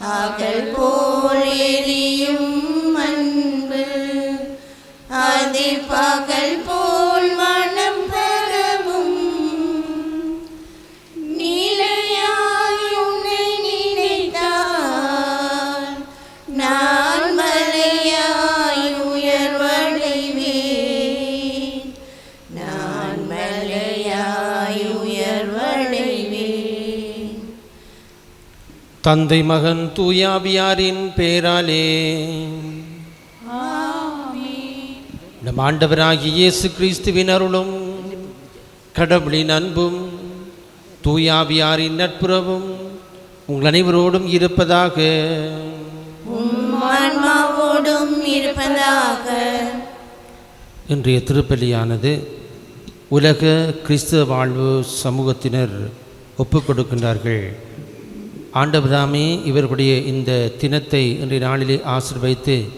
அகல் போல் தந்தை மகன் தூயாவியாரின் பேராலே. நம் ஆண்டவராகிய இயேசு கிறிஸ்துவின் அருளும் கடவுளின் அன்பும் தூயாவியாரின் நட்புறவும் உங்கள் அனைவரோடும் இருப்பதாக. இருப்பதாக. இன்றைய திருப்பலியானது உலக கிறிஸ்துவ வாழ்வு சமூகத்தினர் ஒப்புக் கொடுக்கின்றார்கள். ஆண்டவராமே இவர்களுடைய இந்த தினத்தை இன்றைய நாளிலே ஆசிர்வைத்து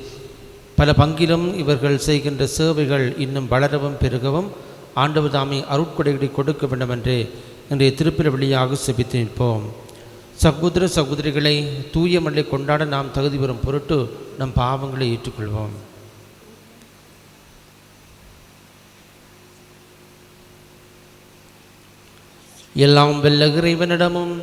பல பங்கிலும் இவர்கள் செய்கின்ற சேவைகள் இன்னும் வளரவும் பெருகவும் ஆண்டவர் அருட்கொடைகளை கொடுக்க வேண்டும் என்று இன்றைய திருப்பில வழியாக செபித்து நிற்போம். சகோதர சகோதரிகளை தூய மல்லை கொண்டாட நாம் தகுதி பெறும் பொருட்டு நம் பாவங்களை ஏற்றுக்கொள்வோம். எல்லாம் வெல்ல இறைவனிடமும்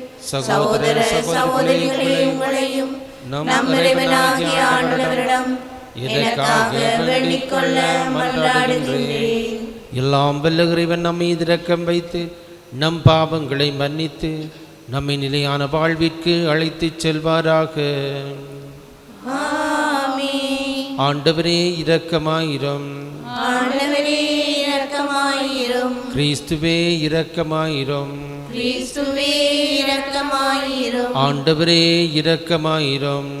சகோதர சகோதரிகளை உங்களையும் நம் இறைவனாகிய ஆண்டவரிடம் எனக்காக மன்றாடுகின்றேன். எல்லாம் வல்ல இறைவன் நம்மை இரக்கம் வைத்து நம் பாவங்களை மன்னித்து நம்மை நிலையான வாழ்விற்கு அழைத்துச் செல்வாராக. ஆண்டவரே இரக்கமாயிரும். கிறிஸ்துவே இரக்கமாயிரும். ஆண்டவரே இரக்கமாயிரும்.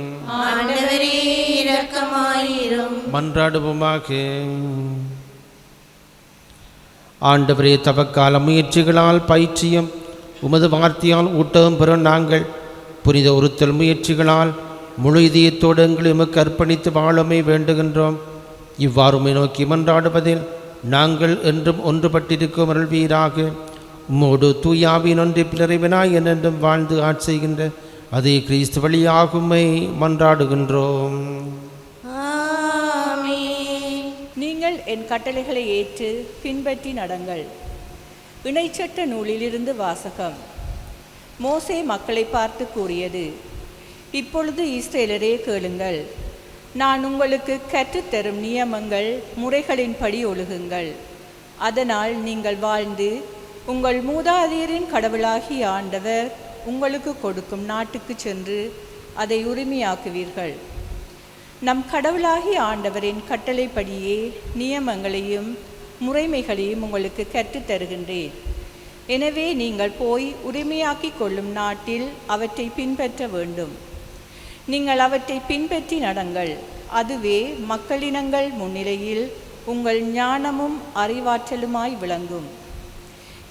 ஆண்டவரே இரக்கமாயிரும். மன்றாடுவோமாக. ஆண்டவரே தவக்கால முயற்சிகளால் பயிற்சியும் உமது வார்த்தையால் ஊட்டகம் பெறும் நாங்கள். புனித ஒருத்தல் முயற்சிகளால் முழு இதயத்தோடு எங்களை எமக்கு அர்ப்பணித்து வாழமை வேண்டுகின்றோம். இவ்வாறு உம்மை நோக்கி மன்றாடுவதில் நாங்கள் என்றும் ஒன்றுபட்டிருக்கும் அருள்வீராக. உம்மோடு தூயாவின் ஒன்றை பிறரைவனாய் என்றென்றும் வாழ்ந்து ஆட்செய்கின்ற அதே கிறிஸ்து வழியாகுமை மன்றாடுகின்றோம். ஆமென். நீங்கள் என் கட்டளைகளை ஏற்று பின்பற்றி நடங்கள். இணைச்சட்ட நூலிலிருந்து வாசகம். மோசே மக்களை பார்த்து கூறியது இப்பொழுது இஸ்ரேலரே கேளுங்கள். நான் உங்களுக்கு கற்றுத்தரும் நியமங்கள் முறைகளின்படி ஒழுகுங்கள். அதனால் நீங்கள் வாழ்ந்து உங்கள் மூதாதையரின் கடவுளாகிய ஆண்டவர் உங்களுக்கு கொடுக்கும் நாட்டுக்கு சென்று அதை உரிமையாக்குவீர்கள். நம் கடவுளாகி ஆண்டவரின் கட்டளைப்படியே நியமங்களையும் முறைமைகளையும் உங்களுக்கு கற்றுத் தருகின்றேன். எனவே நீங்கள் போய் உரிமையாக்கிக் கொள்ளும் நாட்டில் அவற்றை பின்பற்ற வேண்டும். நீங்கள் அவற்றை பின்பற்றி நடங்கள். அதுவே மக்களினங்கள் முன்னிலையில் உங்கள் ஞானமும் அறிவாற்றலுமாய் விளங்கும்.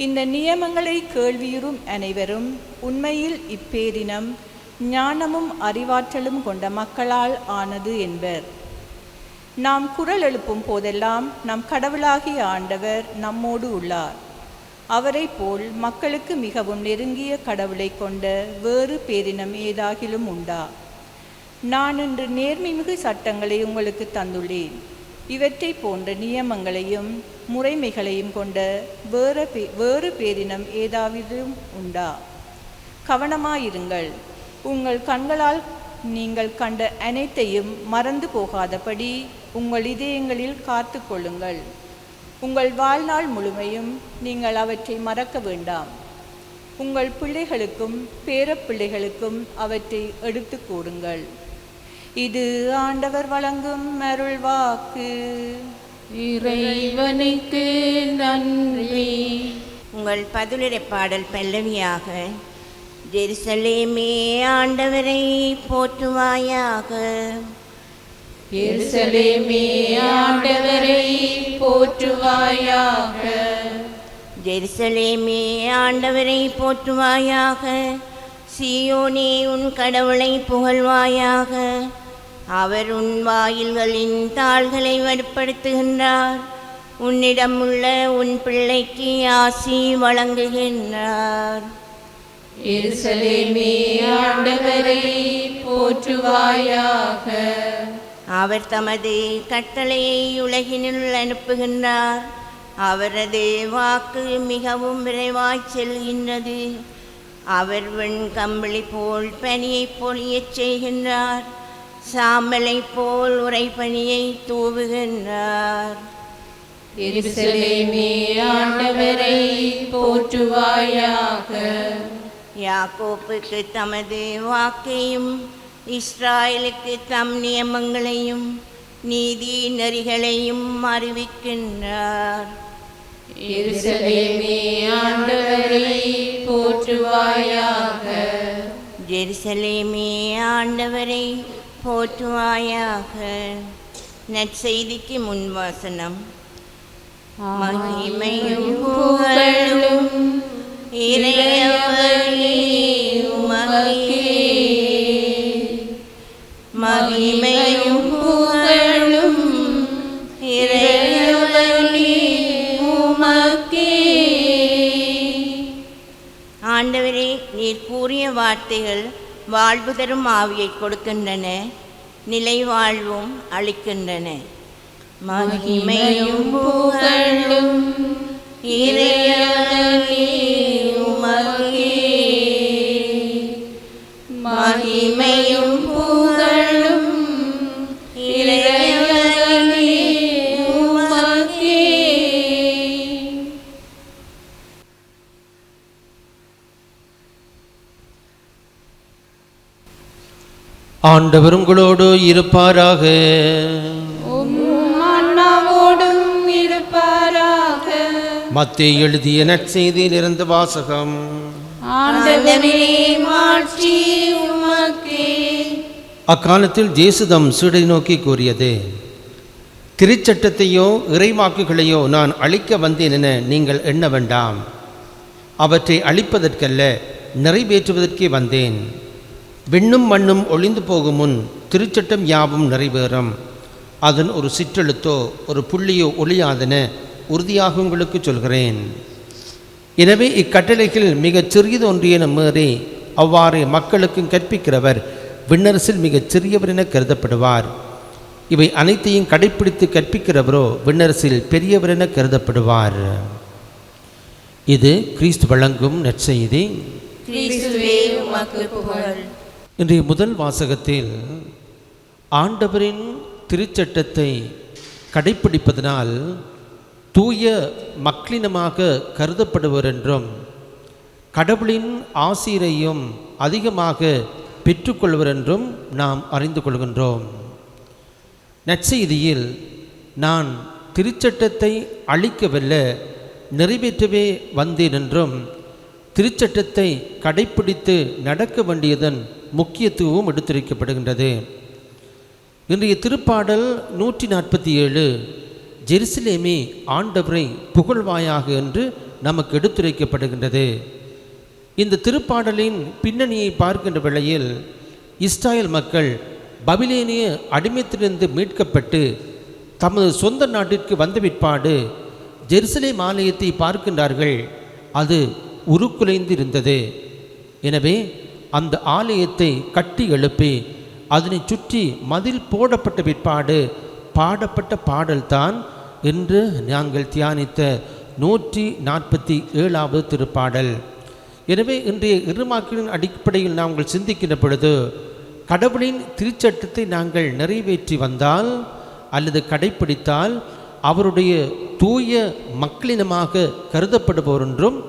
இந்த நியமங்களை கேள்வியுறும் அனைவரும் உண்மையில் இப்பேரினம் ஞானமும் அறிவாற்றலும் கொண்ட மக்களால் ஆனது என்பர். நாம் குரல் எழுப்பும் போதெல்லாம் நம் கடவுளாகிய ஆண்டவர் நம்மோடு உள்ளார். அவரைப் போல் மக்களுக்கு மிகவும் நெருங்கிய கடவுளை கொண்ட வேறு பேரினம் ஏதாகிலும் உண்டா? நான் இன்று நேர்மைமிகு சட்டங்களை உங்களுக்கு தந்துள்ளேன். இவற்றை போன்ற நியமங்களையும் முறைமைகளையும் கொண்ட வேறு பே வேறு பேரினம் ஏதாவதும் உண்டா? கவனமாயிருங்கள். உங்கள் கண்களால் நீங்கள் கண்ட அனைத்தையும் மறந்து போகாதபடி உங்கள் இதயங்களில் காத்து கொள்ளுங்கள். உங்கள் வாழ்நாள் முழுமையும் நீங்கள் அவற்றை மறக்க வேண்டாம். உங்கள் பிள்ளைகளுக்கும் பேரப்பிள்ளைகளுக்கும் அவற்றை எடுத்து கூறுங்கள். இது ஆண்டவர் வழங்கும் அருள் வாக்கு. இறைவனுக்கு நன்றி. உங்கள் பதிலுரை பாடல் பல்லவியாக ஜெருசலேமே ஆண்டவரை போற்றுவாயாக. எருசலேமே ஆண்டவரை போற்றுவாயாக. ஜெருசலேமே ஆண்டவரை போற்றுவாயாக. சீயோனே உன் கடவுளை புகழ்வாயாக. அவர் உன் வாயில்களின் தாள்களை வலுப்படுத்துகின்றார் உன்னிடம் உள்ள உன் பிள்ளைக்கு ஆசி வழங்குகின்றார். போற்றுவாயாக. அவர் தமது கட்டளையை உலகினுள் அனுப்புகின்றார். அவரது வாக்கு மிகவும் விரைவாய் செல்கின்றது. அவர் வெண் கம்பளி போல் பனியை பொழியச் செய்கின்றார். சாம்பலை போல் உறைபனியை தூவுகின்றார். எருசலேமே ஆண்டவரை போற்றுவாயாக. யாக்கோப்புக்கு தமது வாக்கையும் இஸ்ராயலுக்கு தம் நியமங்களையும் நீதி நெறிகளையும் அறிவிக்கின்றார். ஆண்டவரை போற்றுவாயாக. ஜெருசலேமே ஆண்டவரை போற்றுவாயாக. நற்செய்திக்கு முன்வாசனம் மகிமையும் புகழும் இறையவனே உமக்கே. மகிமையும் நீர் கூறிய வார்த்தைகள் வாழ்வு தரும் ஆவியை கொடுக்கின்றன நிலை வாழ்வும் அளிக்கின்றன. மகிமையும் புகழும் இறையவனே ஆண்டவர் உங்களோடு இருப்பாராக. மத்திய எழுதிய நற்செய்தியில் இருந்து வாசகம் அக்காலத்தில் ஜேசுதம் சீடை நோக்கி கூறியது திருச்சட்டத்தையோ இறைவாக்குகளையோ நான் அழிக்க வந்தேன் என நீங்கள் எண்ண வேண்டாம். அவற்றை அழிப்பதற்கல்ல நிறைவேற்றுவதற்கே வந்தேன். விண்ணும் மண்ணும் ஒளிந்து போகும் முன் திருச்சட்டம் யாவும் நிறைவேறும். அதன் ஒரு சிற்றெழுத்தோ ஒரு புள்ளியோ ஒளியாதென உறுதியாக உங்களுக்கு சொல்கிறேன். எனவே இக்கட்டளைகள் மிகச் சிறியது ஒன்றியென மீறி அவ்வாறு மக்களுக்கும் கற்பிக்கிறவர் விண்ணரசில் மிகச் சிறியவர் என கருதப்படுவார். இவை அனைத்தையும் கடைப்பிடித்து கற்பிக்கிறவரோ விண்ணரசில் பெரியவர் என கருதப்படுவார். இது கிறிஸ்து வழங்கும் நற்செய்தி. கிறிஸ்துவே உமக்கு புகழ். இன்றைய முதல் வாசகத்தில் ஆண்டவரின் திருச்சட்டத்தை கடைப்பிடிப்பதனால் தூய மக்களினமாக கருதப்படுவர் என்றும் கடவுளின் ஆசிரையும் அதிகமாக பெற்றுக்கொள்வர் என்றும் நாம் அறிந்து கொள்கின்றோம். நற்செய்தியில் நான் திருச்சட்டத்தை அழிக்கவல்ல நிறைவேற்றவே வந்தேன் என்றும் திருச்சட்டத்தை கடைப்பிடித்து நடக்க வேண்டியதன் முக்கியத்துவம் எடுத்துரைக்கப்படுகின்றது. இன்றைய திருப்பாடல் நூற்றி நாற்பத்தி ஏழு ஜெருசலேமே ஆண்டவரை புகழ்வாயாக என்று நமக்கு எடுத்துரைக்கப்படுகின்றது. இந்த திருப்பாடலின் பின்னணியை பார்க்கின்ற வேளையில் இஸ்ராயல் மக்கள் பபிலேனிய அடிமைத்திலிருந்து மீட்கப்பட்டு தமது சொந்த நாட்டிற்கு வந்த பிற்பாடு ஜெருசலேம் ஆலயத்தை பார்க்கின்றார்கள். அது உருக்குலைந்து இருந்தது எனவே அந்த ஆலயத்தை கட்டி எழுப்பி அதனை சுற்றி மதில் போடப்பட்ட பிற்பாடு பாடப்பட்ட பாடல்தான் என்று நாங்கள் தியானித்த நூற்றி நாற்பத்தி ஏழாவது திருப்பாடல். எனவே இன்றைய இருமாக்களின் அடிப்படையில் நாங்கள் சிந்திக்கிற பொழுது கடவுளின் திருச்சட்டத்தை நாங்கள் நிறைவேற்றி வந்தால் அல்லது கடைப்பிடித்தால் அவருடைய தூய மக்களினமாக கருதப்படுபவர் என்றும்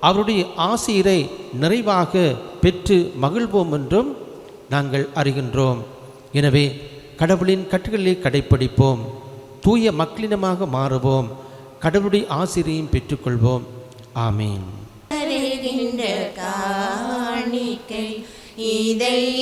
அவருடைய ஆசிரியரை நிறைவாக பெற்று மகிழ்வோம் என்றும் நாங்கள் அறிகின்றோம். எனவே கடவுளின் கட்டுகளை கடைப்பிடிப்போம். தூய மக்களினமாக மாறுவோம். கடவுளுடைய ஆசிரியையும் பெற்றுக்கொள்வோம். ஆமீன். காணிக்கை இதை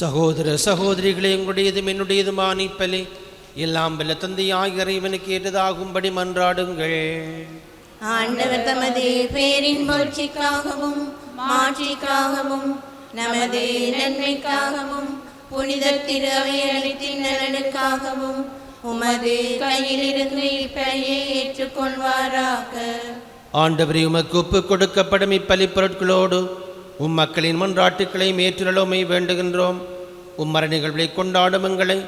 சகோதர சகோதரிகளே உங்களுடையதும் என்னுடையதுமான இப்பலே எல்லாம் வல்ல தந்தையாய் இறைவனுக்கு ஏற்றதாகும்படி மன்றாடுங்கள். ஆண்டவர் தமது பேரின் முயற்சிக்காகவும் மாட்சிக்காகவும் நமது நன்மைக்காகவும் புனித திரு அவையளித்தின் நலனுக்காகவும் உமது கையிலிருந்து இப்பலியை ஏற்றுக்கொள்வாராக. ஆண்டவரே உமக்கு ஒப்பு கொடுக்கப்படும் இப்பலி பொருட்களோடு உம் மக்களின் மன்றாட்டுக்களையும் ஏற்றுள்ளமை வேண்டுகின்றோம். உம் மர நிகழ்வுகளை கொண்டாடும் எங்களை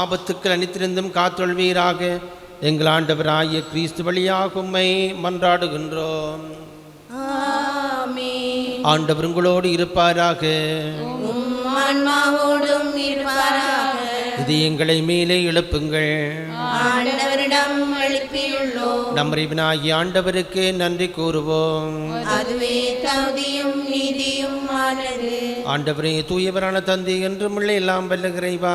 ஆபத்துக்கள் அனைத்திருந்தும் காத்தொள்வீராக எங்கள் ஆண்டவராகிய கிறிஸ்து வழியாக உம்மை மன்றாடுகின்றோம். ஆண்டவர் உங்களோடு இருப்பாராக. இது எங்களை மேலே எழுப்புங்கள். நம் இறைவனாகிய ஆண்டவருக்கு நன்றி கூறுவோம். ஆண்டவரே தூயவரான தந்தை என்றும் உள்ள எல்லாம் வல்ல இறைவா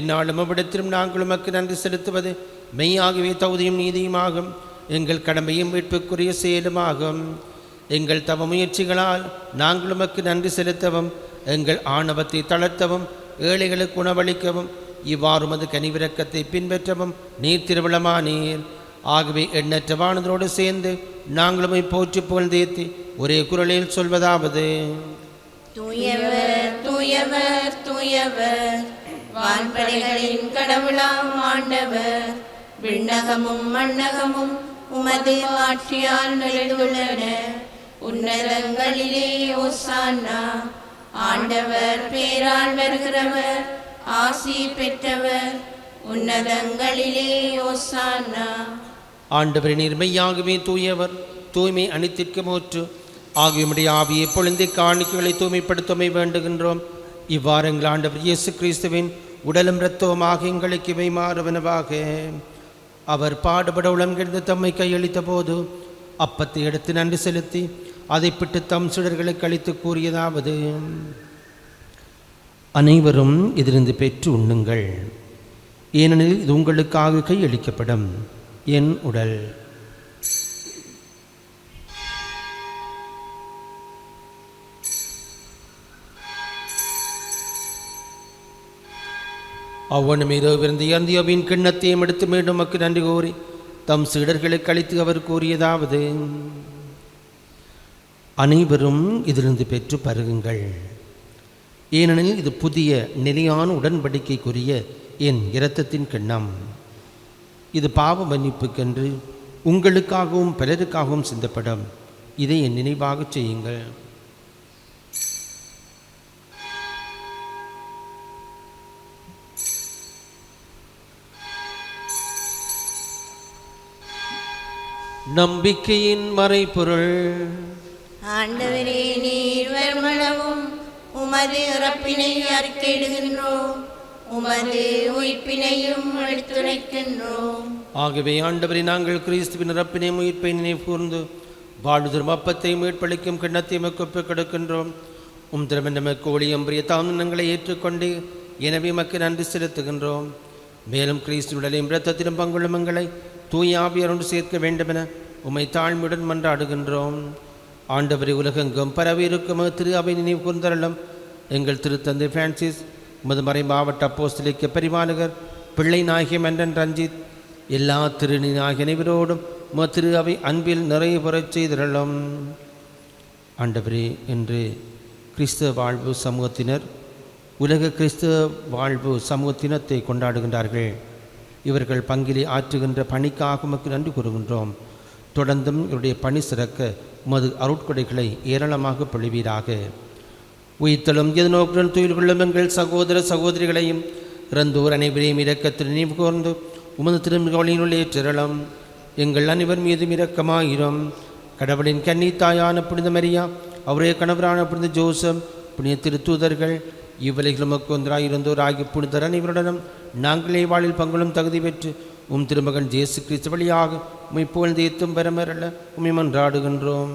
என்னாலும் அவ்விடத்திலும் நாங்கள் உமக்கு நன்றி செலுத்துவது மெய்யாகவே தகுதியும் நீதியுமாகும் எங்கள் கடமையும் மீட்புக்குரிய செயலுமாகும் எங்கள் தவ முயற்சிகளால் நாங்கள் உமக்கு நன்றி செலுத்தவும் எங்கள் ஆணவத்தை தளர்த்தவும் ஏழைகளுக்கு உணவளிக்கவும் இவ்வாறு மது கனிவிரக்கத்தை பின்பற்றவும் நீர் திருவிழமானீர் ஆகவே எண்ணற்றவானதோடு சேர்ந்து நாங்களும் போற்றி புகழ்ந்தேத்தி ஒரே குரலில் சொல்வதாவது. தூயவர் தூயவர் தூயவர் வான்படைகளின் கடவுளாம் ஆண்டவர். விண்ணகமும் மண்ணகமும் உமது ஆட்சியால் நிறைந்துள்ளன உன்னதங்களிலே ஓசானா ஆண்டவர் பேரால் வருகிறவர். ஆசி பெற்றவர். உன்னதங்களிலே ஓசானா ஆண்டவர் நீர்மையாகவே தூயவர் தூய்மை அனைத்திற்கு மூற்று ஆகியமுடைய ஆவியை பொழுந்தி காணிக்கைகளை தூய்மைப்படுத்தமை வேண்டுகின்றோம். இவ்வாறு எங்கள் ஆண்டவர் இயேசு கிறிஸ்துவின் உடலும் இரத்தவுமாக எங்களுக்கு இவை மாறுவனவாக அவர் பாடுபட உளம்கிழந்து தம்மை கையளித்த போது அப்பத்தை எடுத்து நன்றி செலுத்தி அதை பிட்டு தம் சுடர்களுக்கு அளித்து கூறியதாவது. அனைவரும் இதிலிருந்து பெற்று உண்ணுங்கள். ஏனெனில் இது உங்களுக்காக கையளிக்கப்படும். என் உடல். அவ்வளவு மீதவிருந்து இறந்தியோவின் கிண்ணத்தையும் எடுத்து மீண்டும் மக்கு நன்றி கூறி தம் சீடர்களுக்கு அளித்து அவர் கூறியதாவது அனைவரும் இதிலிருந்து பெற்று பருகுங்கள். ஏனெனில் இது புதிய நிலையான உடன்படிக்கைக்குரிய என் இரத்தத்தின் கிண்ணம். இது பாவ மன்னிப்புக்கென்று உங்களுக்காகவும் பிறருக்காகவும் சிந்தப்படும். இதை என் நினைவாக செய்யுங்கள். நம்பிக்கையின் மறைபொருள். ஆண்டவரே நீர் வருமளவும் உமது இறப்பினை அறிக்கையிடுகின்றோம். உமது உயிர்ப்பினையும் எடுத்துரைக்கின்றோம். ஆகவே ஆண்டவரை நாங்கள் கிறிஸ்துவின் இறப்பினை உயிர்ப்பை நினைவு கூர்ந்து வாழ்வுதரும் அப்பத்தை மீட்பளிக்கும் கிண்ணத்தை மக்கு கொடுக்கின்றோம். உம் திறமை நமக்கு ஒளியம் பிரிய தாமங்களை ஏற்றுக்கொண்டு எனவே மக்கு நன்றி செலுத்துகின்றோம். மேலும் கிறிஸ்து உடலையும் இரத்தத்திலும் பங்குள்ள மங்களை தூய ஆவியரோடு சேர்க்க வேண்டுமென உமை தாழ்மையுடன் மன்றாடுகின்றோம். ஆண்டவரை உலகெங்கும் பரவி இருக்கும் திரு அவை நினைவு கூர்ந்தரலும் எங்கள் திருத்தந்தை பிரான்சிஸ் உமது மறை மாவட்ட அப்போஸ்தலிக்க பரிமாநகர் பிள்ளை நாயகம் என்றன் ரஞ்சித் எல்லா திருநாயக அனைவரோடும் உமது திரு அவை அன்பில் நிறைவு பெறச் செய்திருளும் ஆண்டவரே என்று கிறிஸ்தவ வாழ்வு சமூகத்தினர் உலக கிறிஸ்தவ வாழ்வு சமூகத்தினத்தை கொண்டாடுகின்றார்கள். இவர்கள் பங்கிலே ஆற்றுகின்ற பணிக்காக உமக்கு நன்றி கூறுகின்றோம். தொடர்ந்தும் இவருடைய பணி சிறக்க உமது அருட்கொடைகளை ஏராளமாக பொழிவீராக. உயிர்த்தலும் எதுநோக்குடன் துயில் கொள்ளும் எங்கள் சகோதர சகோதரிகளையும் இறந்தோர் அனைவரையும் இரக்கத்தில் நினைவு கூர்ந்து உமது திருமிகளினுள்ளே திரளம். எங்கள் அனைவர் மீதும் இரக்கமாயிரும். கடவுளின் கன்னி தாயான புனித மரியா அவரே கணவரான புனித ஜோசப் புனித திருத்தூதர்கள் இவ்வுலகில் உமக்கு ஒன்றாயிருந்தோர் ஆகிய புனிதர் அனைவருடனும் நாங்களே வாழில் பங்களும் தகுதி பெற்று உம் திருமகன் ஜேசு கிறிஸ்து வழியாக உம்மை புகழ்ந்து ஏத்தும் பெறமரல உம்மை மன்றாடுகின்றோம்.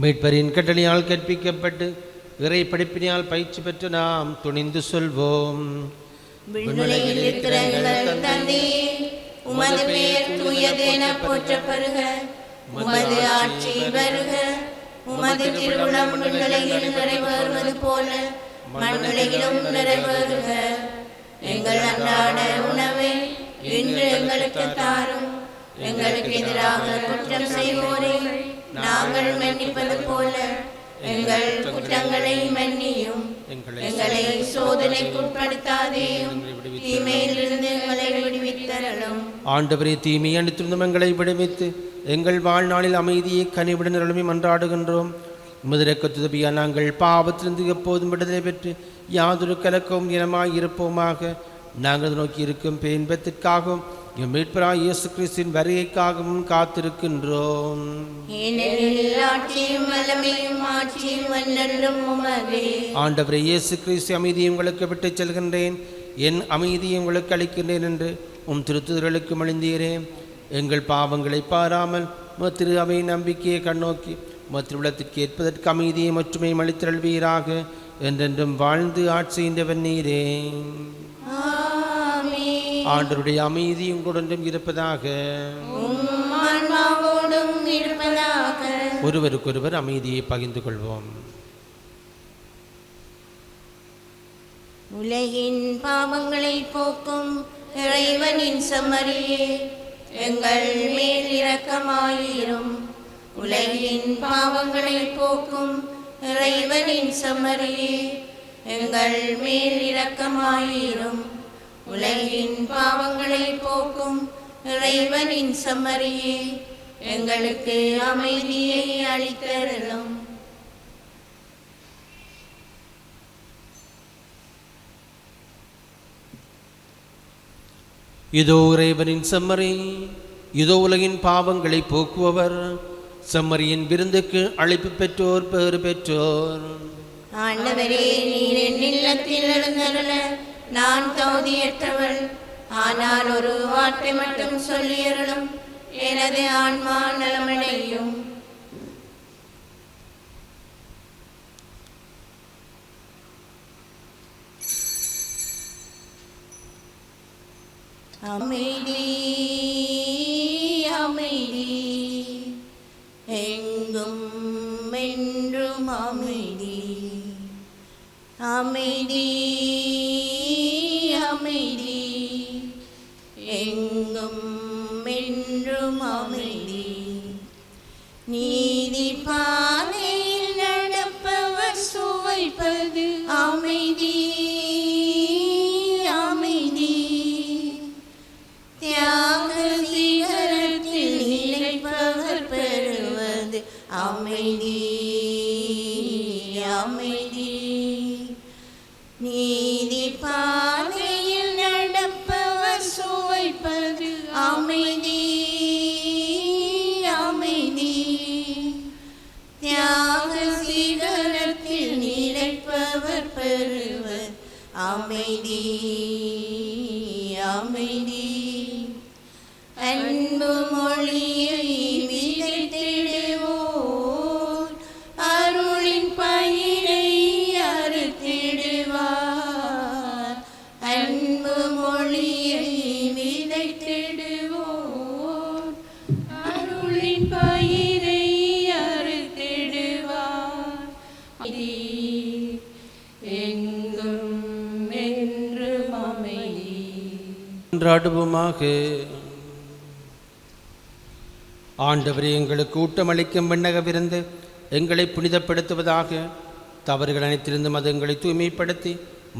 மீட்பரின் கட்டளையால் கற்பிக்கப்பட்டு இறை படிப்பினால் பயிற்சி பெற்று நாம் துணிந்து சொல்வோம். விண்ணுலகில் இருக்கிற எங்கள் தந்தையே உமது பெயர் தூயதென போற்றப்படுக. உமது ஆட்சி வருக. உமது திருவுளம் விண்ணுலகில் நிறைவேறுவது போல மண்ணுலகிலும் நிறைவேறுக. எங்கள் அன்றாட உணவை இன்று எங்களுக்கு தாரும். எங்களுக்கு எதிராக குற்றம் செய்வோரை. நாங்கள் மன்னிப்பது போல எங்கள் குற்றங்களை மன்னியும். எங்களை சோதனைக்குட்படுத்தாதேயும் தீமையிலிருந்து எங்களை விடுவித்தரலும் ஆண்டவரே தீமை அளித்திருந்தும் எங்களை விடுவித்து எங்கள் வாழ்நாளில் அமைதியை கனிவுடன் நிலைமை மன்றாடுகின்றோம். முதலக்கத்துதவியா நாங்கள் பாவத்திலிருந்து எப்போதும் விடுதலை பெற்று யாதொரு கலக்கவும் இனமாய் இருப்போமாக. நாங்கள் நோக்கி இருக்கும் பேன்பத்திற்காகவும் மீட்பராய் இயேசு கிறிஸ்தின் வருகைக்காகவும் காத்திருக்கின்றோம். ஆண்டவரே இயேசு கிறிஸ்து அமைதியை உங்களுக்கு விட்டுச் செல்கின்றேன். என் அமைதியை உங்களுக்கு அளிக்கின்றேன் என்று உம் திருத்துதர்களுக்கு மழிந்தீரே எங்கள் பாவங்களை பாராமல் திரு அவை நம்பிக்கையை கண்ணோக்கி உம திருவிழத்திற்கு ஏற்பதற்கு அமைதியை மற்றுமே அளித்தருள்வீராக. என்றென்றும் வாழ்ந்து ஆட்சிகின்றவன் நீரே. ஆண்டருடைய அமைதி உங்களுடன் இருப்பதாக. ஒருவருக்கொருவர் அமைதியை பகிர்ந்து கொள்வோம். உலகின் பாவங்களை போக்கும் இறைவனின் செம்மறியே எங்கள் மேல் இரக்கமாயிரும். உலகின் பாவங்களை போக்கும் இறைவனின் செம்மறியே எங்கள் மேல் இரக்கமாயிரும். உலகின் பாவங்களை போக்கும் இறைவனின் செம்மறியே எங்களுக்கு அமைதியை அளித்தருளும். இதோ இறைவனின் செம்மறி இதோ உலகின் பாவங்களை போக்குபவர் செம்மறியின் விருந்துக்கு அழைப்பு பெற்றோர் பேறு பெற்றோர். ஆண்டவரே நீர் என் இல்லத்தில் எழுந்தருள நான் தகுதியற்றவள். ஆனால் ஒரு வார்த்தை மட்டும் சொல்லியருளும் எனது ஆன்மா நலமடையும். அமைதி அமைதி. எங்கும் என்றும் அமைதி. அமைதி. என்றும் அமைதி நீதி பாதையில் நடப்பவர் சுவைப்பது. அமைதி கொண்டாடுவோமாக ஆண்டவரே எங்களுக்கு ஊட்டமளிக்கும் விண்ணக விருந்து எங்களை புனிதப்படுத்துவதாக. தவறுகள் அனைத்திருந்தும் அது எங்களை தூய்மைப்படுத்தி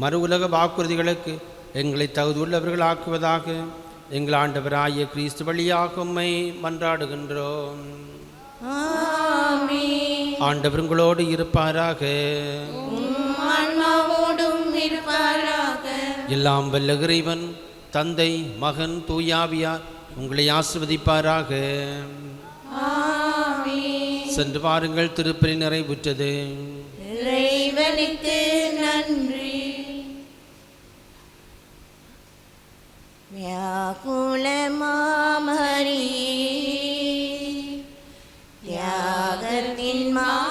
மறு உலக வாக்குறுதிகளுக்கு எங்களை தகுதியுள்ளவர்கள் ஆக்குவதாக எங்கள் ஆண்டவராகிய கிறிஸ்து வழியாக உம்மை மன்றாடுகின்றோம். ஆண்டவர் உங்களோடு இருப்பாராக. எல்லாம் வல்ல இறைவன் தந்தை மகன் தூயாவியார் உங்களை ஆசிர்வதிப்பாராக. சென்று வாருங்கள் திருப்பலி நிறைவுற்றது. நன்றி. வியாகுல மாமரியே தியாகத்தின் மாதாவே